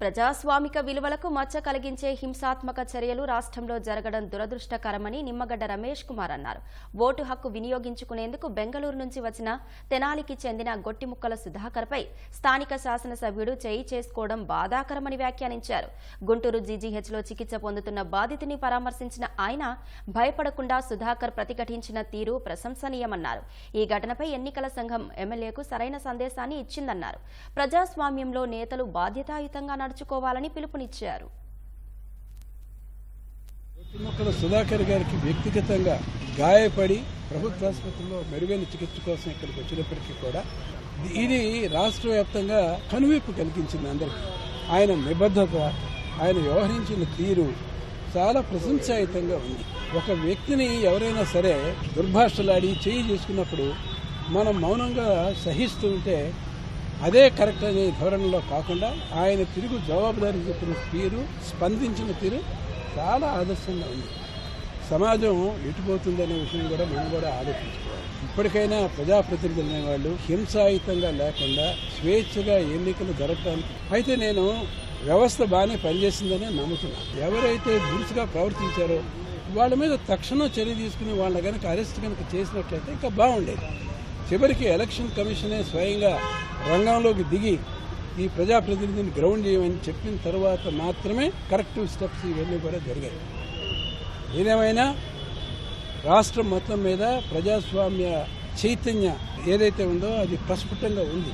ప్రజాస్వామిక విలువలకు మచ్చ కలిగించే హింసాత్మక చర్యలు రాష్ట్రంలో జరగడం దురదృష్టకరమని నిమ్మగడ్డ రమేష్ కుమార్ అన్నారు. ఓటు హక్కు వినియోగించుకునేందుకు బెంగళూరు నుంచి వచ్చిన తెనాలికి చెందిన గొట్టిముక్కల సుధాకర్పై స్థానిక శాసనసభ్యుడు చేయి చేసుకోవడం బాధాకరమని వ్యాఖ్యానించారు. గుంటూరు జీజీహెచ్లో చికిత్స పొందుతున్న బాధితుని పరామర్శించిన ఆయన భయపడకుండా సుధాకర్ ప్రతిఘటించిన తీరు ప్రశంసనీయమన్నారు. ఈ ఘటనపై ఎన్నికల సంఘం ఎమ్మెల్యేకు సరైన సందేశాన్ని ఇచ్చిందన్నారు. ప్రజాస్వామ్యంలో నేతలు బాధ్యతాయుతంగా నడుచుకోవాలని పిలుపునిచ్చారు. మొక్కల సుధాకర్ గారికి వ్యక్తిగతంగా గాయపడి ప్రభుత్వ ఆసుపత్రిలో మెరుగైన చికిత్స కోసం ఇక్కడికి వచ్చినప్పటికీ కూడా ఇది రాష్ట్ర వ్యాప్తంగా కనువిప్పు కలిగించింది అందరికీ. ఆయన నిబద్ధత ఆయన వ్యవహరించిన తీరు చాలా ప్రశంసాయుతంగా ఉంది. ఒక వ్యక్తిని ఎవరైనా సరే దుర్భాషలాడి చేయి చేసుకున్నప్పుడు మనం మౌనంగా సహిస్తూ ఉంటే అదే కరెక్ట్ అనే ధోరణిలో కాకుండా ఆయన తిరుగు జవాబుదారీ చెప్పిన తీరు స్పందించిన తీరు చాలా ఆదర్శంగా ఉంది. సమాజం ఎటుపోతుందనే విషయం కూడా మనం కూడా ఆలోచించుకోవాలి. ఇప్పటికైనా ప్రజాప్రతినిధులు అనేవాళ్ళు హింసాయుతంగా లేకుండా స్వేచ్ఛగా ఎన్నికలు జరగటానికి అయితే నేను వ్యవస్థ బాగానే పనిచేసిందని నమ్ముతున్నాను ఎవరైతే దురుసుగా ప్రవర్తించారో వాళ్ళ మీద తక్షణం చర్య తీసుకుని వాళ్ళ కనుక అరెస్ట్ కనుక చేసినట్లయితే ఇంకా బాగుండేది. చివరికి ఎలక్షన్ కమిషనే స్వయంగా రంగంలోకి దిగి ఈ ప్రజాప్రతినిధిని గ్రౌండ్ చేయమని చెప్పిన తర్వాత మాత్రమే కరెక్టివ్ స్టెప్స్ ఇవన్నీ కూడా జరిగాయి. ఏదేమైనా రాష్ట్రం మొత్తం మీద ప్రజాస్వామ్య చైతన్య ఏదైతే ఉందో అది ప్రస్ఫుటంగా ఉంది.